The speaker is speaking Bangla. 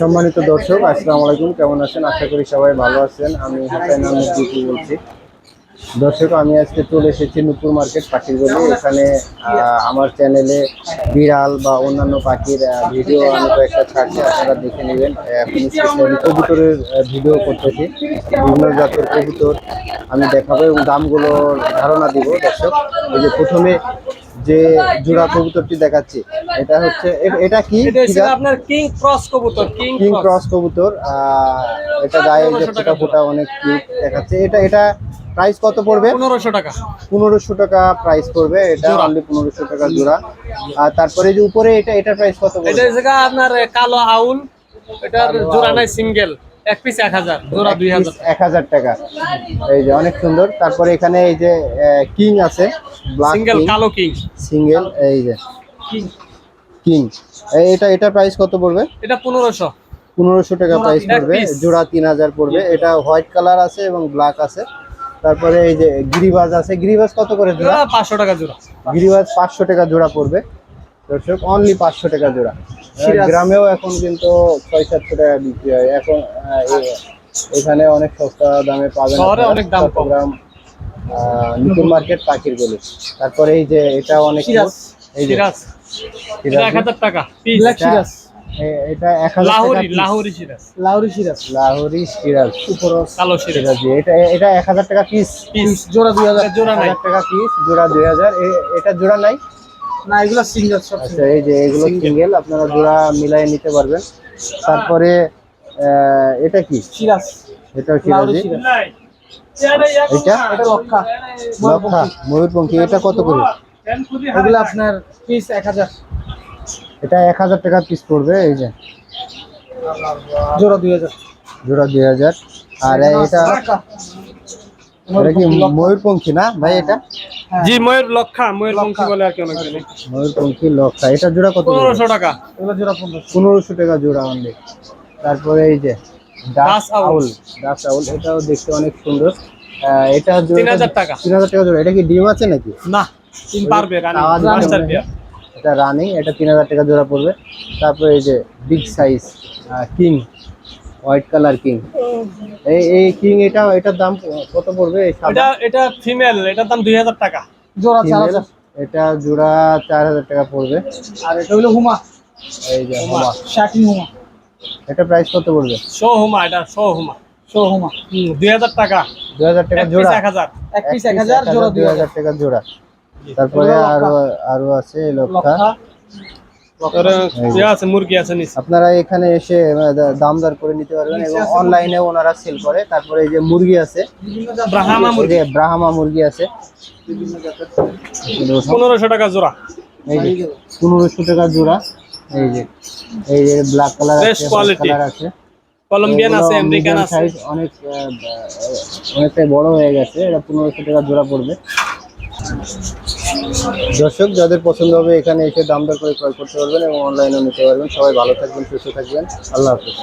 সম্মানিত দর্শক, আসসালামু আলাইকুম। কেমন আছেন? আশা করি সবাই ভালো আছেন। আমি হাসান আহমেদ দিপু বলছি। দর্শক, আমি আজকে চলে এসেছি নূপুর মার্কেট পাখির গলি। এখানে আমার চ্যানেলে বিড়াল বা অন্যান্য পাখির ভিডিও আমি কয়েকটা ছাড়ছি। আপনারা দেখে নেবেন। কবুতরের ভিডিও করতেছি। বিভিন্ন জাতের কবুতর আমি দেখাবো এবং দামগুলোর ধারণা দিব দর্শক। এই যে প্রথমে যে জোড়া কবুতরটি দেখাচ্ছি এটা হচ্ছে এটা কি? আপনার কিং ক্রস কবুতর কিং ক্রস কবুতর আহ, এটা গায়ে যে 1500 ফোটা ফোটা অনেক কিউট দেখাচ্ছে। এটা এটা প্রাইস কত পড়বে? পনেরোশো টাকা। পনেরোশো টাকা প্রাইস পড়বে এটা অনলি পনেরোশো টাকা জোড়া। আর তারপরে যে উপরে এটা এটা প্রাইস কত এটা আপনার কালো আউল এটার জোড়া নাই সিঙ্গেল এক পিস এক হাজার জোড়া দুই হাজার। এক টাকা। এই যে অনেক সুন্দর। তারপরে এখানে এই যে কিং আছে সিঙ্গেল কালো কিং সিঙ্গেল এই যে কিং কিং এটা এটা প্রাইস কত পড়বে? এটা পনেরোশো। পনেরোশো টাকা প্রাইস পড়বে জোড়া তিন হাজার পড়বে। এটা হোয়াইট কালার আছে এবং ব্ল্যাক আছে। তারপরে এই যে গিরিবাজ আছে। গিরিবাজ কত করে জোড়া পাঁচশো টাকা জোড়া। গিরিবাজ পাঁচশো টাকা জোড়া পড়বে। দর্শক অনলি পাঁচশো টাকা জোড়া। গ্রামেও এখন কিন্তু ছয় সাতশো টাকা বিক্রি হয়। এখন এখানে অনেক সস্তা দামে পাবেন অনেক দাম নতুন মার্কেট পাখির গলি। তারপরে এই যে এটা অনেক এই যে সিরাজ এক হাজার টাকা এটা- এক হাজার টাকা লাহোরি piece। লাহোরি সিরাজ লাহোরি সিরাজ লাহোরি কালো সিরাজ সিরাজ এটা এটা এক হাজার টাকা পিস পিস জোড়া দুই হাজার। জোড়া হাজার টাকা পিস জোড়া দুই হাজার। এটা জোড়া নাই। না এগুলো সিঙ্গেল সব আচ্ছা এই যে এগুলো সিঙ্গেল আপনারা জোড়া মিলাই নিতে পারবেন। তারপরে এটা কি? সিরাজ। এটা সিরাজি। এটা? এটা লক্ষা লক্ষা ময়ূরপঙ্খী এটা কত করে? এগুলো আপনার পিস এক হাজার। এটা এক হাজার টাকা পিস পড়বে এই যে। জোড়া দুই হাজার। জোড়া দুই হাজার। আর এটা এটা কি ময়ূরপঙ্খী না ভাই এটা? জি ময়ূর লক্ষা ময়ূর পঙ্খী বলে আর কি অনেক জানি ময়ূরপঙ্খী লক্ষা। এটা জোড়া কত পড়বে? পনেরোশো টাকা। এগুলো জোড়া পনেরোশো। পনেরোশো টাকা জোড়া অনলি তারপরে এই যে ডাস আউল। ডাস আউল এটাও দেখতে অনেক সুন্দর। এটা তিন হাজার টাকা। তিন হাজার টাকা জোড়া। এটা কি ডিম আছে নাকি? না তিন পারবে এটা রানিং এটা তিন হাজার টাকা জোড়া পড়বে। তারপরে এই যে big size king white colour king এই এই কিং এটা এটার দাম কত পড়বে এটা এটা ফিমেল এটার দাম দুই হাজার টাকা। জোড়া female, এটা জোড়া চার হাজার টাকা পড়বে। আর এটা হলো হুমা। এই যে হুমা শাকিং হুমা। এটা প্রাইস কত পড়বে? শো হুমা এটা শো হুমা। শো হুমা। দুই হাজার টাকা। দুই হাজার টাকা জোড়া? এক হাজার। এক পিস এক এক হাজার জোড়া দুই হাজার। হাজার টাকা জোড়া। তারপরে। আরও আরও আছে লক্ষা আছে মুরগি আছে নিচে। আপনারা এখানে এসে দাম দর করে নিতে পারবেন এবং অনলাইনে ওনারা সেল করে। তারপরে এই যে মুরগি আছে ব্রাহ্মা মুরগি। ব্রাহ্মা মুরগি আছে। পনেরোশো টাকা জোড়া। এই যে পনেরোশো টাকা জোড়া। এই যে এই যে ব্ল্যাক কালার আছে কালার আছে। কলম্বিয়ান আছে আমেরিকান আছে। অনেক অনেকটাই বড় হয়ে গেছে। এটা পনেরোশো টাকা জোড়া পড়বে। দর্শক, যাদের পছন্দ হবে এখানে এসে দাম দর করে ক্রয় করতে পারবেন এবং অনলাইনেও নিতে পারবেন। সবাই ভালো থাকবেন, সুস্থ থাকবেন। আল্লাহ হাফিজ।